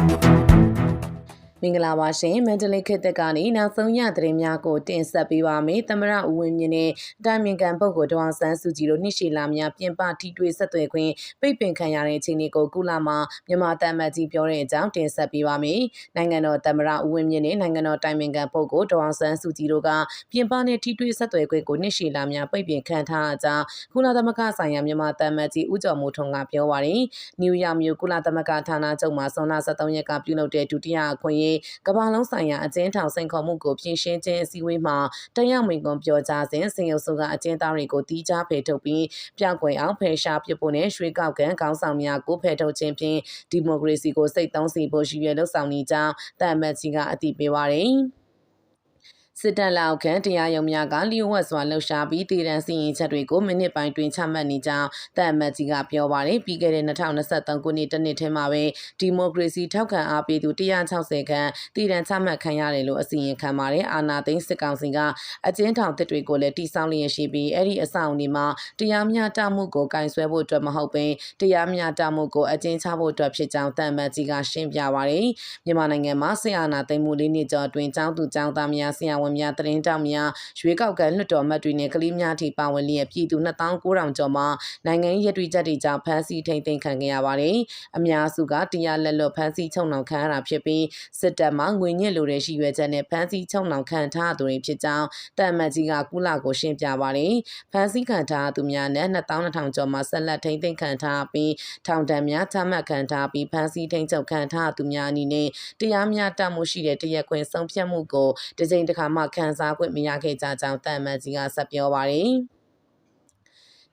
Thank you. မင်္ဂလာပါရှင်မန္တလေးခေတ်သက်ကနေနောက်ဆုံးရသတင်းများကိုတင်ဆက်ပေးပါမယ်သမရဦးဝင်းမြင့်နဲ့တိုင်မင်ကန်ပုဂ္ဂိုလ်ဒေါအောင်ဆန်းစုကြည်တို့နှစ်ရှည်လာများပြင်ပထိတွေ့ဆက်သွယ်ခွင့်ပိတ်ပင်ခံရတဲ့အခြေအနေကိုကုလမှာမြန်မာတမတ်ကြီးပြောတဲ့အကြောင်းတင်ဆက်ပေးပါမယ်နိုင်ငံတော်သမရဦးဝင်းမြင့်နဲ့နိုင်ငံတော်တိုင်မင်ကန်ပုဂ္ဂိုလ်ဒေါအောင်ဆန်းစုကြည်တို့ကပြင်ပနဲ့ထိတွေ့ဆက်သွယ်ခွင့်ကိုနှစ်ရှည်လာများပိတ်ပင်ခံထားအကြောင်းကုလသမဂ္ဂဆိုင်ရာမြန်မာတမတ်ကြီးဦးကျော်မိုးထွန်းကပြောပါရယ်နယူးယောက်မြို့ကုလသမဂ္ဂဌာနချုပ်မှာဆွန်လ23ရက်ကပြုလုပ်တဲ့ဒုတိယအခွင့်အရေးကမ္ဘာလုံးဆိုင်ရာအကျဉ်းထောင်စိန်ခေါ်မှုကိုပြင်ရှင်းခြင်းအစည်းအဝေးမှာတရားမိန့်ခွန်းပြောကြားစဉ်စင်ရုပ်စုကအကျဉ်းသားတွေကိုတီးခြားဖယ်ထုတ်ပြီးပြောက်ကွယ်အောင်ဖယ်ရှားပစ်ဖို့နဲ့ရွှေကောက်ကန်ခေါင်းဆောင်များကိုဖယ်ထုတ်ခြင်းဖြင့်ဒီမိုကရေစီကိုစိတ်သုံးစီဖို့ရည်ရွယ်လှုပ်ဆောင်နေကြောင်းတမ်မတ်ကြီးကအတည်ပြုပါရယ် စစ်တပ်လက်အောက်ခံတရားရုံးများကလျှို့ဝှက်စွာလှုပ်ရှားပြီးတည်တံစီရင်ချက်တွေကိုမိနစ်ပိုင်းတွင်ချမှတ်နေကြောင်းတမ်မတ်ကြီးကပြောပါတယ်ပြီးခဲ့တဲ့2023ခုနှစ်တနှစ်ထဲမှာပဲဒီမိုကရေစီထောက်ခံအားပေးသူ160ခန့်တည်တံချမှတ်ခံရတယ်လို့အစီရင်ခံပါတယ်အာနာသိန်းစစ်ကောင်စီကအကျဉ်းထောင်တစ်တွေကိုလည်းတိစောင်းလျက်ရှိပြီးအဲ့ဒီအဆောင်ဒီမှာတရားမျှတမှုကိုကင်ဆယ်ဖို့အတွက်မဟုတ်ဘဲတရားမျှတမှုကိုအကျဉ်းချဖို့အတွက်ဖြစ်ကြောင်းတမ်မတ်ကြီးကရှင်းပြပါတယ်မြန်မာနိုင်ငံမှာဆရာနာသိမ်းမှုလေးနှစ်ကျော်အတွင်းចောင်းသူចောင်းသားများဆရာဝန်များတရင်တောင်များရွေးကောက်ကန်လွှတ်တော်မှတ်တွေနဲ့ကလေးများထိပါဝင်လျက်ပြည်သူ2900ကျော်မှနိုင်ငံရေးရည်ရွယ်ချက်တွေကြောင့်ဖမ်းဆီးထိန်သိမ်းခံခဲ့ရပါတယ်။အများစုကတရားလက်လွတ်ဖမ်းဆီးချုံနှောင်ခံရတာဖြစ်ပြီးစစ်တပ်မှငွေညစ်လိုတဲ့ရှိရွယ်ချက်နဲ့ဖမ်းဆီးချုံနှောင်ခံထားသူတွေဖြစ်ကြောင်းတမ်မတ်ကြီးကကုလကိုရှင်းပြပါတယ်။ဖမ်းဆီးခံထားသူများနဲ့2200ကျော်မှဆက်လက်ထိန်သိမ်းခံထားပြီးထောင်ဒဏ်များချမှတ်ခံထားပြီးဖမ်းဆီးထိန်ချုပ်ခံထားသူများအနေနဲ့တရားမျှတမှုရှိတဲ့တရားခွင်ဆုံးဖြတ်မှုကိုတစ်ကြိမ်တစ်ခါမှခံစားခွင့်မရခဲ့ကြကြောင်းတမ်မန်ကြီးကဆက်ပြောပါတယ်။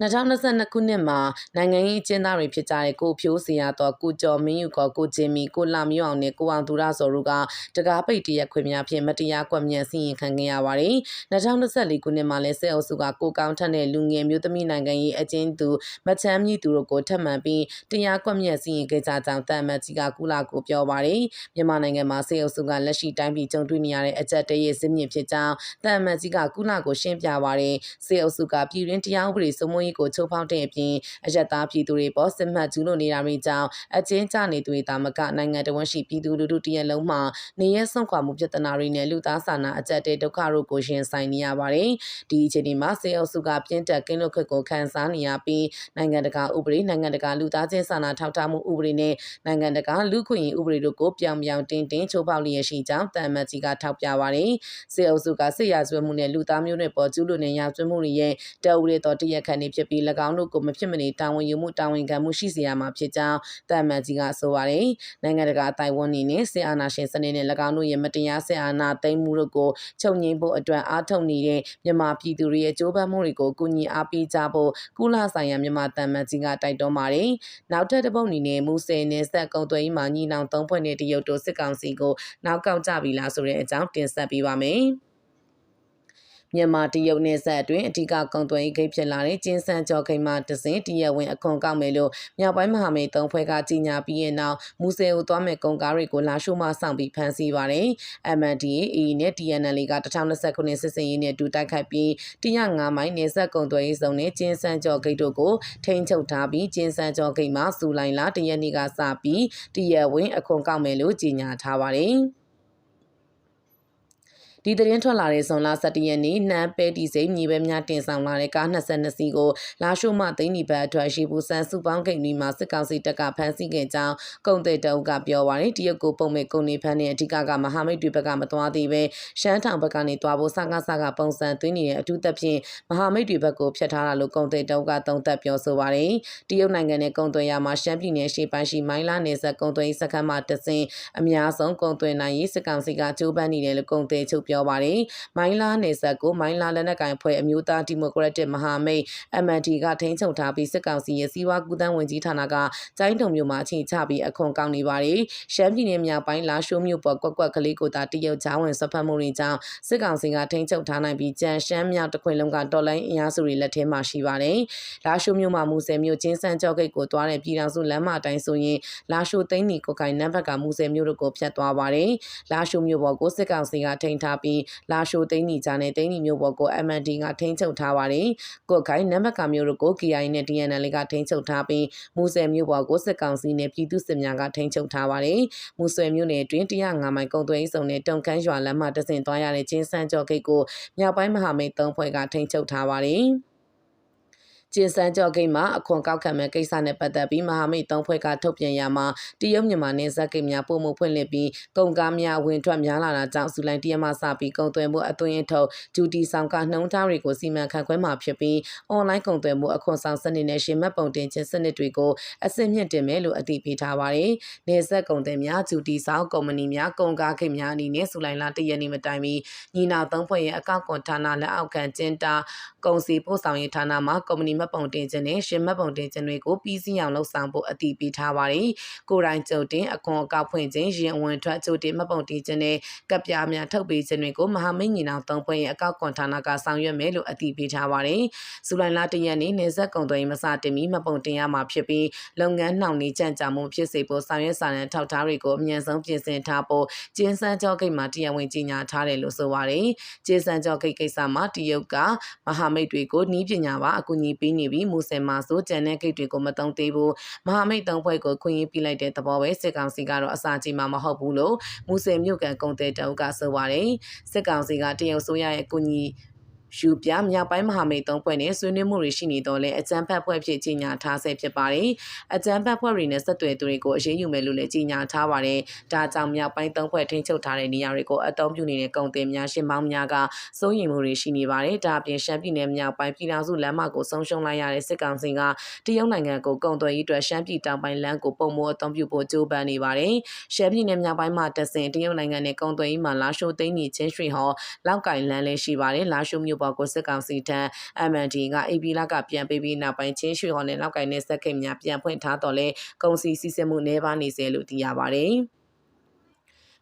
2022ခုနှစ်မှာနိုင်ငံရေးအကျဉ်းသားတွေဖြစ်ကြတဲ့ကိုဖြိုးစရာတော်ကိုကျော်မင်းယူကောကိုကျင်းမီကိုလာမျိုးအောင်နဲ့ကိုအောင်သူရစော်တို့ကတကားပိတ်တရက်ခွင့်များဖြင့်မတရားကွက်မြန်စီရင်ခံခဲ့ရပါတယ်။2024ခုနှစ်မှာလည်းစစ်အုပ်စုကကိုကောင်းထက်တဲ့လူငယ်မျိုးသမီးနိုင်ငံရေးအကျဉ်းသူမချမ်းမြင့်သူတို့ကိုထပ်မံပြီးတရားကွက်မြန်စီရင်ခဲ့ကြကြောင်းတမ်မတ်ကြီးကကုလာကိုပြောပါတယ်။မြန်မာနိုင်ငံမှာစစ်အုပ်စုကလက်ရှိတိုင်းပြည်ကြုံတွေ့နေရတဲ့အကြက်တရေစစ်မြင့်ဖြစ်ကြောင်းတမ်မတ်ကြီးကကုလာကိုရှင်းပြပါတယ်။စစ်အုပ်စုကပြည်တွင်းတရားဥပဒေစိုးမိုးရေးကိုချိုးဖောက်တဲ့အပြင်အယက်သားပြည်သူတွေပေါ်စစ်မှတ်ကျူးလွန်နေတာတွေကြောင့်အကျဉ်းချနေသူတွေတာမကနိုင်ငံတော်ဝန်ရှိပြည်သူလူထုတရက်လုံးမှာနေရဆုံးခွာမှုပြဿနာတွေနဲ့လူသားစာနာအကြက်တဲ့ဒုက္ခတို့ကိုရင်ဆိုင်နေရပါတယ်။ဒီအခြေအနေမှာစေအုပ်စုကပြင်းထန်ကင်းလွတ်ခွင့်ကိုခံစားနေရပြီးနိုင်ငံတကာဥပဒေနိုင်ငံတကာလူသားချင်းစာနာထောက်ထားမှုဥပဒေနဲ့နိုင်ငံတကာလူခွင့်ရေးဥပဒေတို့ကိုပြောင်ပြောင်တင်းတင်းချိုးဖောက်လျက်ရှိကြောင်းတမ်မတ်ကြီးကထောက်ပြပါတယ်။စေအုပ်စုကစစ်ရာဇဝတ်မှုနဲ့လူသားမျိုးနွယ်ပေါ်ကျူးလွန်တဲ့ရာဇဝတ်မှုတွေရဲ့တအူရဲတော်တရက်ခန့်နေဖြစ်ပြီး၎င်းတို့ကိုမဖြစ်မနေတာဝန်ယူမှုတာဝန်ခံမှုရှိစေရမှာဖြစ်ကြောင်းတမ်မန်ကြီးကဆိုပါတယ်။နိုင်ငံတကာအတိုင်းဝန်နေနဲ့စစ်အာဏာရှင်စနစ်နဲ့၎င်းတို့ရဲ့မတရားစစ်အာဏာသိမ်းမှုတို့ကိုချုပ်ငြိမ်းဖို့အတွက်အားထုတ်နေတဲ့မြန်မာပြည်သူတွေရဲ့ကြိုးပမ်းမှုတွေကိုကူညီအားပေးကြဖို့ကုလဆိုင်ရာမြန်မာတမ်မန်ကြီးကတိုက်တွန်းပါတယ်။နောက်ထပ်တစ်ပုတ်အနေနဲ့မူဆယ်နယ်ဆက်ကုံသွေးမှညီနောင်သုံးဖွဲ့နဲ့တရုတ်တို့စစ်ကောင်စီကိုနောက်ကောက်ကြပြီလားဆိုတဲ့အကြောင်းတင်ဆက်ပေးပါမယ်။ မြန်မာတရုတ်နယ်စပ်အတွင်းအထူးကုန်သွယ်ရေးဂိတ်ဖြစ်လာတဲ့ကျင်းစန်းကျော်ခိန်မှတစဉ်တရက်ဝင်အခွန်ကောက်မယ်လို့မြောက်ပိုင်းမဟာမိတ်သုံးဖွဲ့ကကြီးညာပြီးရဲ့နောက်မူဆယ်ကိုသွားမဲ့ကုန်ကားတွေကိုလာရှိုးမှစောင့်ပြီးဖမ်းဆီးပါတယ်။ MNDAA နဲ့ TNL က2020ခုနှစ်စစ်စင်ရေးနဲ့အတူတိုက်ခိုက်ပြီး105မိုင်နယ်စပ်ကုန်သွယ်ရေးစုံနဲ့ကျင်းစန်းကျော်ဂိတ်တို့ကိုထိန်းချုပ်ထားပြီးကျင်းစန်းကျော်ဂိတ်မှာစူလိုင်လာတရက်နေ့ကစပြီးတရက်ဝင်အခွန်ကောက်မယ်လို့ကြီးညာထားပါတယ်။ ဒီသတင်းထွက်လာတဲ့ဇွန်လ17ရက်နေ့နှမ်းပဲတီစိန်မြေပဲများတင်ဆောင်လာတဲ့ကား22စီးကိုလာရှိုးမှသိန်းဒီဘတ်အတွက်ရှိဘူးဆန်စုပေါင်းဂိတ်နီမှာစစ်ကောင်စီတပ်ကဖမ်းဆီးခဲ့ကြောင်းကုန်တဲ့တုံးကပြောပါရယ်တရုတ်ကိုပုံမဲ့ကုန်နေဖမ်းတဲ့အဓိကကမဟာမိတ်တွေဘက်ကမသွားသေးပဲရှမ်းထောင်ဘက်ကနေသွားဖို့စကားစကားပုံစံသွင်းနေတဲ့အထူးသဖြင့်မဟာမိတ်တွေဘက်ကိုဖျက်ထားတာလို့ကုန်တဲ့တုံးကသုံးသပ်ပြောဆိုပါရယ်တရုတ်နိုင်ငံနဲ့ကုန်သွယ်ရမှာရှမ်းပြည်နယ်ရှေ့ပိုင်းရှိမိုင်းလာနယ်စပ်ကုန်သွယ်ရေးစခန်းမှာတဆင်အများဆုံးကုန်သွယ်နိုင်ရေးစစ်ကောင်စီကကြိုးပမ်းနေတယ်လို့ကုန်တဲ့ချုပ်ပြောပါရယ်မိုင်းလာနယ်စပ်ကိုမိုင်းလာလက်နက်ကိုင်ဖွဲ့အမျိုးသားဒီမိုကရက်တစ်မဟာမိတ် MND ကထိန်းချုပ်ထားပြီးစစ်ကောင်စီရဲ့စီးပွားကူးသန်းဝင်ကြီးဌာနကကျိုင်းတုံမြို့မှာအခြေချပြီးအခွန်ကောက်နေပါတယ်။ရှမ်းပြည်နယ်မြောက်ပိုင်းလာရှိုးမြို့ပေါ်ကွက်ကွက်ကလေးကိုသာတရုတ်ချောင်းဝင်စဖတ်မှုတွေကြောင့်စစ်ကောင်စီကထိန်းချုပ်ထားနိုင်ပြီးကြံရှမ်းမြောက်တစ်ခွင်လုံးကတော်လိုင်းအင်အားစုတွေလက်ထဲမှာရှိပါတယ်။လာရှိုးမြို့မှာမူဆယ်မြို့ချင်းစန်းကြော့ဂိတ်ကိုသွားတဲ့ပြည်ထောင်စုလမ်းမအတိုင်းဆိုရင်လာရှိုးသိန်းနီကိုကိုင်နံပါတ်ကမူဆယ်မြို့တို့ကိုဖျက်သွားပါတယ်။လာရှိုးမြို့ပေါ်ကိုစစ်ကောင်စီကထိန်းထားထားပြီးလာရှိုသိန်းနီကြားနဲ့သိန်းနီမျိုးပေါ်ကို MND ကထိန်းချုပ်ထားပါတယ်။ကိုယ်ခိုင်နံပါတ်ကမျိုးတို့ကို KI နဲ့ DNL ကထိန်းချုပ်ထားပြီးမူဆယ်မျိုးပေါ်ကိုစစ်ကောင်စီနဲ့ပြည်သူစစ်များကထိန်းချုပ်ထားပါတယ်။မူဆယ်မျိုးနယ်တွင်105မိုင်ကုံသွဲစုံနဲ့တုံခမ်းရွာလမ်းမှတဆင့်သွားရတဲ့ချင်းစန်းကျော်ဂိတ်ကိုမြောက်ပိုင်းမဟာမိတ်၃ဖွဲ့ကထိန်းချုပ်ထားပါတယ်။ ကျင်းစန်းကျော်ဂိတ်မှာအခွန်ကောက်ခံမဲ့ကိစ္စနဲ့ပတ်သက်ပြီးမဟာမိတ်သုံးဖွဲ့ကထုတ်ပြန်ရမှာတရုတ်မြန်မာနယ်စပ်ဂိတ်များပုံမှုဖွင့်လှစ်ပြီးကုန်ကားများဝင်ထွက်များလာတာကြောင့်ဇူလိုင်တရက်မှစပြီးကုန်သွယ်မှုအသွင်အထုတ်ဂျူတီဆောင်ကနှုံးထားတွေကိုစီမံခန့်ခွဲမှာဖြစ်ပြီးအွန်လိုင်းကုန်သွယ်မှုအခွန်ဆောင်စနစ်နဲ့ရှင်မှတ်ပုံတင်ခြင်းစနစ်တွေကိုအစစ်မြင့်တင်မယ်လို့အတည်ပြုထားပါတယ်။နယ်စပ်ကုန်သည်များဂျူတီဆောင်ကုမ္ပဏီများကုန်ကားဂိတ်များအနေနဲ့ဇူလိုင်လတရက်နေ့မတိုင်မီညီနာသုံးဖွဲ့ရဲ့အကောက်ကွန်ဌာနလက်အောက်ခံကျင်းတာကုန်စည်ပို့ဆောင်ရေးဌာနမှကုမ္ပဏီမှတ်ပုံတင်ခြင်းနဲ့ရှင်မှတ်ပုံတင်ခြင်းတွေကိုပြီးစီးအောင်လှုပ်ဆောင်ဖို့အတည်ပြုထားပါတယ်။ကိုယ်တိုင်ကြုံတင်အခွန်အကောက်ဖွင့်ခြင်းရင်ဝင်ထွက်ကြိုတင်မှတ်ပုံတင်ခြင်းနဲ့ကပ်ပြားများထုတ်ပေးခြင်းတွေကိုမဟာမိတ်ညီနောင်သုံးဖွဲ့ရဲ့အကောက်ကွန်ဌာနကဆောင်ရွက်မယ်လို့အတည်ပြုထားပါတယ်။ဇူလိုင်လတရက်နေ့နေဆက်ကုန်သွယ်ရေးမစတင်မီမှတ်ပုံတင်ရမှာဖြစ်ပြီးလုပ်ငန်းနှောင့်နှေးကြံ့ကြာမှုဖြစ်စေဖို့ဆောင်ရွက်စာတမ်းထောက်ထားတွေကိုအမြန်ဆုံးပြင်ဆင်ထားဖို့ကျင်းစန်းကျော်ဂိတ်မှာတရားဝင်ကြီးညာထားတယ်လို့ဆိုပါတယ်။ကျင်းစန်းကျော်ဂိတ်ကိစ္စမှာတရုတ်ကမဟာမိတ်တွေကိုနီးပညာပါအကူအညီပေးနေပြီးမူဆယ်မှာဆိုကြံတဲ့ဂိတ်တွေကိုမတုံသေးဘူးမဟာမိတ်သုံးဖွဲ့ကိုခွင့်ရပြလိုက်တဲ့သဘောပဲစစ်ကောင်စီကတော့အစာကြီးမှာမဟုတ်ဘူးလို့မူဆယ်မြို့ကန်ကုန်တဲ့တောက်ကဆိုပါတယ်စစ်ကောင်စီကတရုတ်ဆိုရရဲ့အကူအညီ ယူပြမြောက်ပိုင်းမဟာမိတ်သုံးဖွဲ့နဲ့ဆွေးနွေးမှုတွေရှိနေတော့လဲအကြံဖတ်ဖွဲ့ဖြစ်ကြီးညာထားဆဲဖြစ်ပါတယ်။အကြံဖတ်ဖွဲ့တွေနဲ့ဆက်သွယ်သူတွေကိုအရေးယူမယ်လို့လည်းကြီးညာထားပါတယ်။ဒါကြောင့်မြောက်ပိုင်းသုံးဖွဲ့ထိန်းချုပ်ထားတဲ့နေရာတွေကိုအသုံးပြုနေတဲ့ကုန်တင်များရှင်ပေါင်းများကစိုးရိမ်မှုတွေရှိနေပါတယ်။ဒါအပြင်ရှမ်းပြည်နယ်မြောက်ပိုင်းပြည်ထောင်စုလမ်းမကိုဆုံးရှုံးလိုက်ရတဲ့စစ်ကောင်စီကတရုတ်နိုင်ငံကိုကုန်သွယ်ရေးအတွက်ရှမ်းပြည်တောင်ပိုင်းလမ်းကိုပုံမအသုံးပြုဖို့ကြိုးပမ်းနေပါတယ်။ရှမ်းပြည်နယ်မြောက်ပိုင်းမှာတဆင်တရုတ်နိုင်ငံနဲ့ကုန်သွယ်ရေးမှာလာရှိုးသိန်းညီချင်းရွှေဟောလောက်ကင်လန်းလည်းရှိပါတယ်။လာရှိုးမြို့ပေါ်ကိုစစ်ကောင်စီထံ MND က AB လကပြန်ပေးပြီးနောက်ပိုင်းချင်းရွှေဟော်နဲ့လောက်ကင်နဲ့စက်ခိတ်များပြန်ဖွင့်ထားတော့လဲကုန်စည်စီးဆင်းမှုနှဲပါနေစေလို့သိရပါတယ်။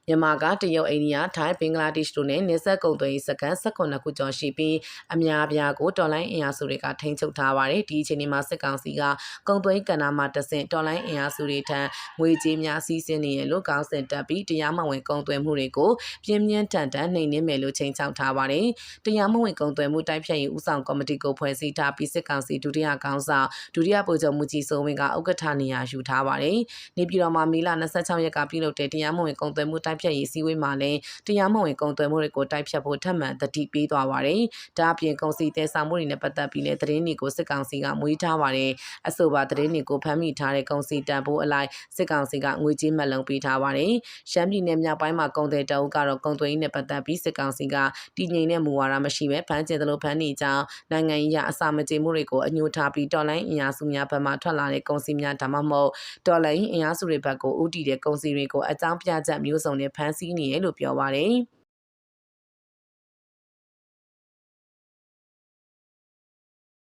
မြန်မာကတရုတ်အိန္ဒိယထိုင်းဘင်္ဂလားဒေ့ရှ်တို့နဲ့နေဆက်ကုန်သွယ်ရေးစခန်း18ခုကျော်ရှိပြီးအများအပြားကိုတော်လိုင်းအင်အားစုတွေကထိန်းချုပ်ထားပါတယ်ဒီအချိန်ဒီမှာစစ်ကောင်စီကကုန်သွယ်ရေးကဏ္ဍမှာတဆင့်တော်လိုင်းအင်အားစုတွေထံငွေကြေးများစီးဆင်းနေရလို့ကောင်းစင်တက်ပြီးတရားမဝင်ကုန်သွယ်မှုတွေကိုပြင်းပြင်းထန်ထန်နှိမ်နင်းမယ်လို့ချိန်ချောက်ထားပါတယ်တရားမဝင်ကုန်သွယ်မှုတိုက်ဖျက်ရေးဦးဆောင်ကော်မတီကိုဖွဲ့စည်းထားပြီးစစ်ကောင်စီဒုတိယခေါင်းဆောင်ဒုတိယဗိုလ်ချုပ်မှုကြီးစိုးဝင်းကဥက္ကဋ္ဌနေရာယူထားပါတယ်နေပြည်တော်မှာမေလ26ရက်ကပြုလုပ်တဲ့တရားမဝင်ကုန်သွယ်မှုတိုက်ဖြတ်ရေးစည်းဝေးမှာလည်းတရားမဝင်ကုန်သွယ်မှုတွေကိုတိုက်ဖြတ်ဖို့ထပ်မံတတိပေးသွားပါတယ်။ဒါအပြင်ကုန်စည်တဲ့ဆောင်မှုတွေနဲ့ပတ်သက်ပြီးလည်းသတင်းတွေကိုစစ်ကောင်စီကမွေးထားပါတယ်။အဆိုပါသတင်းတွေကိုဖမ်းမိထားတဲ့ကုန်စည်တန်ဖိုးအလိုက်စစ်ကောင်စီကငွေကြေးမှတ်လုံးပေးထားပါတယ်။ရှမ်းပြည်နယ်မြောက်ပိုင်းမှာကုန်သည်တအုပ်ကတော့ကုန်သွယ်ရေးနဲ့ပတ်သက်ပြီးစစ်ကောင်စီကတည်ငြိမ်တဲ့မူဝါဒမရှိဘဲဖမ်းကျင်သလိုဖမ်းနေကြောင်းနိုင်ငံရေးအစာမကြေမှုတွေကိုအညှို့ထားပြီးတော်လိုင်းအင်အားစုများဘက်မှထွက်လာတဲ့ကုန်စည်များဒါမှမဟုတ်တော်လိုင်းအင်အားစုတွေဘက်ကိုဥတီတဲ့ကုန်စည်တွေကိုအကြောင်းပြချက်မျိုးစုံနဲ့ဖမ်းဆီးနေရလို့ပြောပါတယ်။